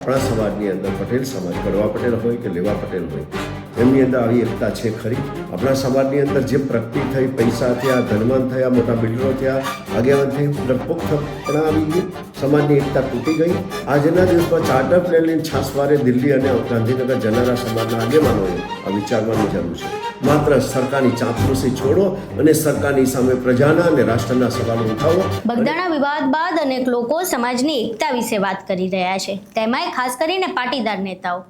આપણા સમાજની અંદર પટેલ સમાજ કડવા પટેલ હોય કે લેવા પટેલ હોય એમની અંદર આવી એકતા છે ખરી. આપણા સમાજની અંદર જે પ્રગતિ થઈ, પૈસા થયા, ધનવાન થયા, મોટા બિલ્ડરો થયા, આગેવાન થઈ, લગભગ આવી ગયું સમાજની એકતા તૂટી ગઈ. આજના દિવસમાં ચાર્ટર પ્લેન છાસવારે દિલ્હી અને ગાંધીનગર જનારા સમાજના આગેવાનોએ આ વિચારવાની જરૂર છે. માત્ર સરકારની ચાપલુસી છોડો અને સરકારની સામે પ્રજાના અને રાષ્ટ્રના સવાલો ઉઠાવો. બગદાણા વિવાદ બાદ અનેક લોકો સમાજની એકતા વિશે વાત કરી રહ્યા છે. તેમાંય ખાસ કરીને પાટીદાર નેતાઓ.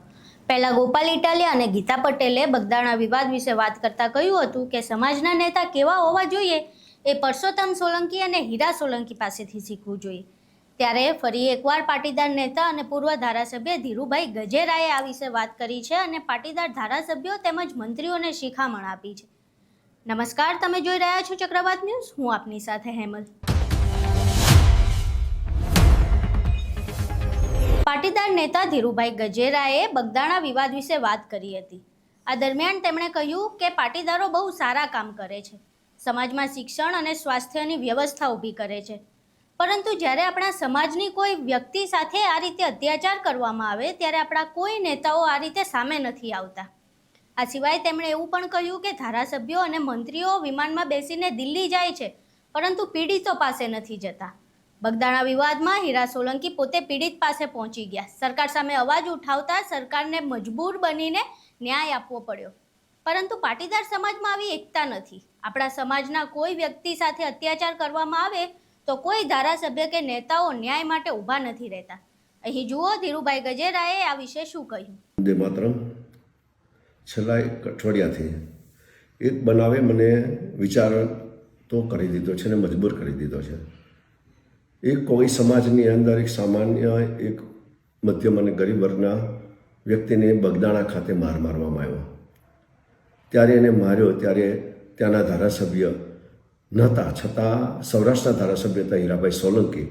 પહેલા ગોપાલ ઇટાલિયા અને ગીતા પટેલે બગદાણા વિવાદ વિશે વાત કરતા કહ્યું હતું કે સમાજના નેતા કેવા હોવા જોઈએ એ પરસોત્તમ સોલંકી અને હીરા સોલંકી પાસેથી શીખવું જોઈએ. ત્યારે ફરી એકવાર પાટીદાર નેતા અને પૂર્વ ધારાસભ્ય ધીરુભાઈ ગજેરાએ આ વિશે વાત કરી છે અને પાટીદાર ધારાસભ્યો તેમજ મંત્રીઓને શિખામણ આપી છે. નમસ્કાર, તમે જોઈ રહ્યા છો ચક્રવાત ન્યૂઝ. હું આપની સાથે હેમલ. પાટીદાર નેતા ધીરુભાઈ ગજેરાએ બગદાણા વિવાદ વિશે વાત કરી હતી. આ દરમિયાન તેમણે કહ્યું કે પાટીદારો બહુ સારા કામ કરે છે. સમાજમાં શિક્ષણ અને સ્વાસ્થ્યની વ્યવસ્થા ઊભી કરે છે. પરંતુ જ્યારે આપણા સમાજની કોઈ વ્યક્તિ સાથે આ રીતે અત્યાચાર કરવામાં આવે, ત્યારે આપણા કોઈ નેતાઓ આ રીતે સામે નથી આવતા. આ સિવાય તેમણે એવું પણ કહ્યું કે ધારાસભ્યો અને મંત્રીઓ વિમાનમાં બેસીને દિલ્હી જાય છે, પરંતુ પીડિતો પાસે નથી જતા. બગદાણા વિવાદમાં હીરા સોલંકી પોતે પીડિત પાસે પહોંચી ગયા. સરકાર સામે અવાજ ઉઠાવતા સરકારને મજબૂર બનીને ન્યાય આપવો પડ્યો. પરંતુ પાટીદાર સમાજમાં આવી એકતા નથી. આપણા સમાજના કોઈ વ્યક્તિ સાથે અત્યાચાર કરવામાં આવે તો કોઈ ધારાસભ્ય કે નેતાઓ ન્યાય માટે ઊભા નથી રહેતા. અહીં જુઓ, ધીરુભાઈ ગજેરાએ આ વિશે શું કહ્યું? વંદે માતરમ. છેલ્લા એક અઠવાડિયાથી એક બનાવે મને વિચાર તો કરી દીધો છે ને મજબૂર કરી દીધો છે. એક કોઈ સમાજની અંદર એક સામાન્ય, એક મધ્યમ અને ગરીબ વર્ગના વ્યક્તિને બગદાણા ખાતે માર મારવામાં આવ્યો. ત્યારે એને માર્યો, ત્યારે ત્યાંના ધારાસભ્ય નહોતા. છતાં સૌરાષ્ટ્રના ધારાસભ્ય હતા હીરાભાઈ સોલંકી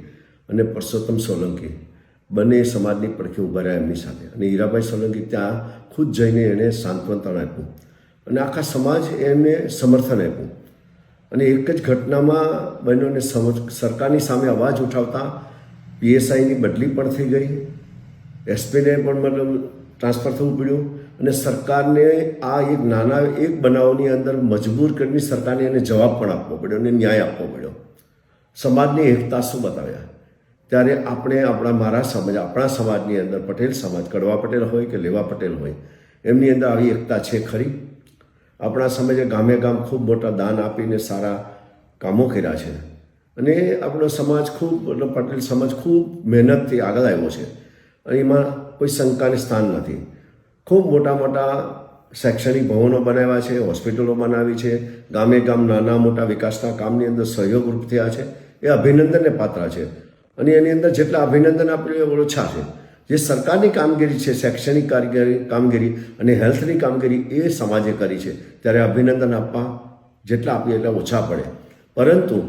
અને પરસોત્તમ સોલંકી. બંને સમાજની પડખે ઊભા રહ્યા એમની સાથે. અને હીરાભાઈ સોલંકી ત્યાં ખુદ જઈને એણે સાંત્વન આપ્યું. અને આખા સમાજ એમને સમર્થન આપ્યું. અને એક જ ઘટનામાં બહેનોને સમજ, સરકારની સામે અવાજ ઉઠાવતા પીએસઆઈની બદલી પણ થઈ ગઈ. એસપીને પણ મતલબ ટ્રાન્સફર થવું પડ્યું અને સરકારને આ એક નાના, એક બનાવની અંદર મજબૂર કરીને સરકારને એને જવાબ પણ આપવો પડ્યો અને ન્યાય આપવો પડ્યો. સમાજની એકતા શું બતાવ્યા ત્યારે આપણે આપણા મારા સમાજ, આપણા સમાજની અંદર પટેલ, સમાજ કડવા પટેલ હોય કે લેવા પટેલ હોય, એમની અંદર આવી એકતા છે ખરી? આપણા સમાજે ગામે ગામ ખૂબ મોટા દાન આપીને સારા કામો કર્યા છે. અને આપણો સમાજ ખૂબ મતલબ પટેલ સમાજ ખૂબ મહેનતથી આગળ આવ્યો છે. અને એમાં કોઈ શંકાને સ્થાન નથી. ખૂબ મોટા મોટા શૈક્ષણિક ભવનો બનાવ્યા છે, હોસ્પિટલો બનાવી છે. ગામે ગામ નાના મોટા વિકાસના કામની અંદર સહયોગરૂપ થયા છે. એ અભિનંદનને પાત્ર છે. અને એની અંદર જેટલા અભિનંદન આપણે ઓછા છે. જે સરકારની કામગીરી છે, શૈક્ષણિક કામગીરી કામગીરી અને હેલ્થની કામગીરી એ સમાજે કરી છે. ત્યારે અભિનંદન આપવા જેટલા આપીએ એટલા ઓછા પડે. પરંતુ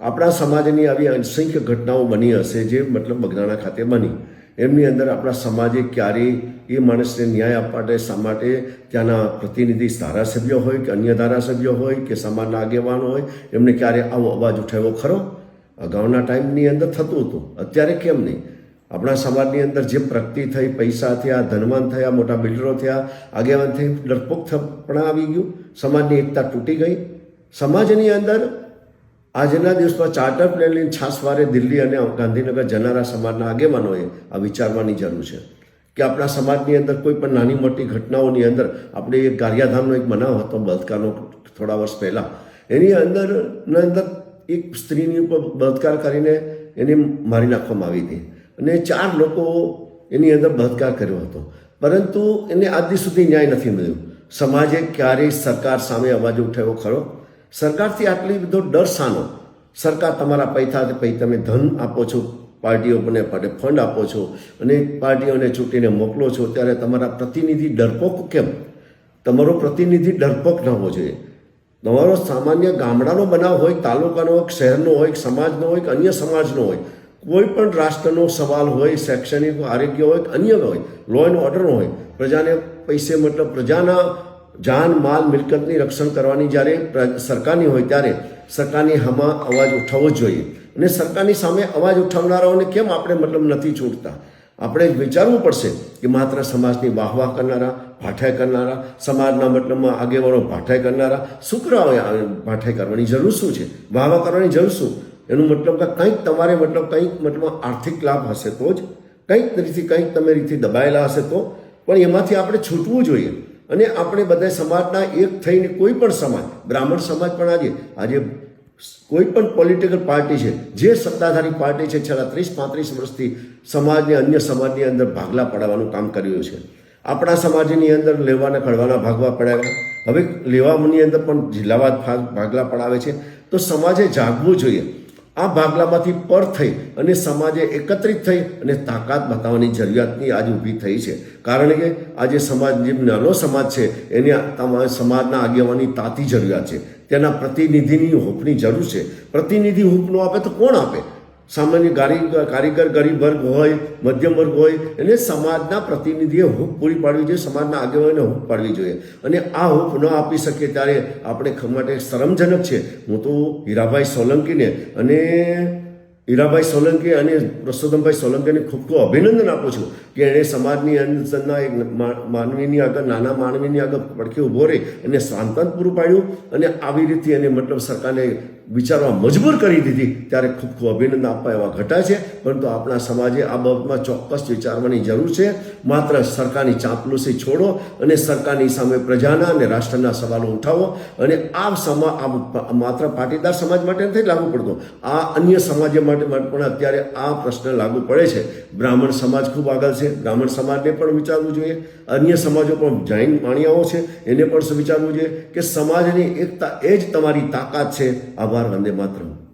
આપણા સમાજની આવી અસંખ્ય ઘટનાઓ બની હશે જે મતલબ બગદાણા ખાતે બની. એમની અંદર આપણા સમાજે ક્યારેય એ માણસને ન્યાય આપવા માટે શા માટે ત્યાંના પ્રતિનિધિ ધારાસભ્ય હોય કે અન્ય ધારાસભ્ય હોય કે સમાજના આગેવાનો હોય, એમને ક્યારે આવો અવાજ ઉઠાવ્યો ખરો? અગાઉના ટાઈમની અંદર થતું હતું. અત્યારે કેમ નહીં? આપણા સમાજની અંદર જે પ્રગતિ થઈ, પૈસા થયા, ધનવાન થયા, મોટા બિલ્ડરો થયા આગેવાન થઈ ડરપોક પણ આવી ગયું. સમાજની એકતા તૂટી ગઈ. સમાજની અંદર આજના દિવસમાં ચાર્ટર પ્લેન છાસવારે દિલ્હી અને ગાંધીનગર જનારા સમાજના આગેવાનોએ આ વિચારવાની જરૂર છે કે આપણા સમાજની અંદર કોઈ પણ નાની મોટી ઘટનાઓની અંદર આપણે એક ગારિયાધામનો એક બનાવ હતો બળાત્કારનો થોડા વર્ષ પહેલાં. એની અંદર અંદર એક સ્ત્રીની ઉપર બળાત્કાર કરીને એને મારી નાખવામાં આવી હતી. અને ચાર લોકો એની અંદર બળાત્કાર કર્યો હતો. પરંતુ એને આજ સુધી ન્યાય નથી મળ્યો. સમાજે ક્યારેય સરકાર સામે અવાજ ઉઠાવ્યો ખરો? સરકારથી આટલી બધો ડર સાનો સરકાર તમારા પૈસા પછી તમે ધન આપો છો પાર્ટીઓને માટે ફંડ આપો છો, અને પાર્ટીઓને ચૂંટીને મોકલો છો, ત્યારે તમારા પ્રતિનિધિ ડરપોક કેમ? તમારો પ્રતિનિધિ ડરપોક ન હોવો જોઈએ. તમારો સામાન્ય ગામડાનો બનાવ હોય, તાલુકાનો હોય, શહેરનો હોય સમાજનો હોય કે અન્ય સમાજનો હોય કોઈ પણ રાષ્ટ્રનો સવાલ હોય, શૈક્ષણિક, આરોગ્ય હોય અન્ય હોય લો એન્ડ ઓર્ડર હોય, પ્રજાને પૈસે મતલબ પ્રજાના જાન, માલ, મિલકતની રક્ષણ કરવાની જ્યારે સરકારની હોય ત્યારે સરકારની હમા અવાજ ઉઠાવવો જોઈએ. અને સરકારની સામે અવાજ ઉઠાવનારાઓને કેમ આપણે મતલબ નથી છૂટતા આપણે વિચારવું પડશે કે માત્ર સમાજની વાહવાહ કરનારા, ભાઠાઈ કરનારા, સમાજના મતલબમાં આગેવાનો ભાઠાઈ કરનારા શું કરવા ભાઠાઈ કરવાની જરૂર શું છે? વાહવાહ કરવાની જરૂર શું? એનું મતલબ કે કંઈક તમારે મતલબ કંઈક મતલબ આર્થિક લાભ હશે તો જ, કંઈક રીતે કંઈક તમે રીતે દબાયેલા હશે તો, પણ એમાંથી આપણે છૂટવું જોઈએ. અને આપણે બધા સમાજના એક થઈને કોઈ પણ સમાજ, બ્રાહ્મણ સમાજ પણ આજે આજે કોઈ પણ પોલિટિકલ પાર્ટી છે, જે સત્તાધારી પાર્ટી છે, છેલ્લા ત્રીસ, પાંત્રીસ વર્ષથી સમાજને, અન્ય સમાજની અંદર ભાગલા પડાવવાનું કામ કર્યું છે. આપણા સમાજની અંદર લેવાના ખડવાના ભાગવા પડાવ્યા. હવે લેવાની અંદર પણ જિલ્લાવાદ ભાગ, ભાગલા પડાવે છે. તો સમાજે જાગવું જોઈએ. આ ભાગલામાંથી પર થઈ અને સમાજે એકત્રિત થઈ અને તાકાત બતાવવાની જરૂરિયાતની આજે ઊભી થઈ છે. કારણ કે આજે સમાજ, જે નાનો સમાજ છે, એને તમારા સમાજના આગેવાની તાતી જરૂરિયાત છે. તેના પ્રતિનિધિની હૂંફની જરૂર છે. પ્રતિનિધિ હૂંફ આપે તો કોણ આપે? સામાન્ય ગારી કારીગર ગરીબ વર્ગ હોય, મધ્યમ વર્ગ હોય, એને સમાજના પ્રતિનિધિએ હૂંફ પૂરી પાડવી જોઈએ, સમાજના આગેવાનોને હૂંફ પાડવી જોઈએ. અને આ હૂંફ ન આપી શકીએ ત્યારે આપણે માટે શરમજનક છે. હું તો હીરાભાઈ સોલંકીને અને હીરાભાઈ સોલંકી અને પ્રસોદમભાઈ સોલંકીને ખૂબ ખૂબ અભિનંદન આપું છું કે એણે સમાજની અંદરના એક માનવીની આગળ, નાના માનવીની આગળ પડખે ઊભો રહી અને સાંત્વન પૂરું પાડ્યું અને આવી રીતે એને મતલબ સરકારને વિચારવા મજબૂર કરી દીધી. ત્યારે ખૂબ ખૂબ અભિનંદન આપવા એવા ઘટા છે. પરંતુ આપણા સમાજે આ બાબતમાં ચોક્કસ વિચારવાની જરૂર છે. માત્ર સરકારની ચાંપલુસી છોડો અને સરકારની સામે પ્રજાના અને રાષ્ટ્રના સવાલો ઉઠાવો અને આ સમા આ માત્ર પાટીદાર સમાજ માટે નથી, લાગુ પડતો. આ અન્ય સમાજ માટે પણ અત્યારે આ પ્રશ્ન લાગુ પડે છે. બ્રાહ્મણ સમાજ ખૂબ આગળ છે. બ્રાહ્મણ સમાજને પણ વિચારવું જોઈએ. અન્ય સમાજો પણ જૈન માણિયાઓ છે. એને પણ વિચારવું જોઈએ કે સમાજની એકતા એ જ તમારી તાકાત છે. આભાર. વંદે માતરમ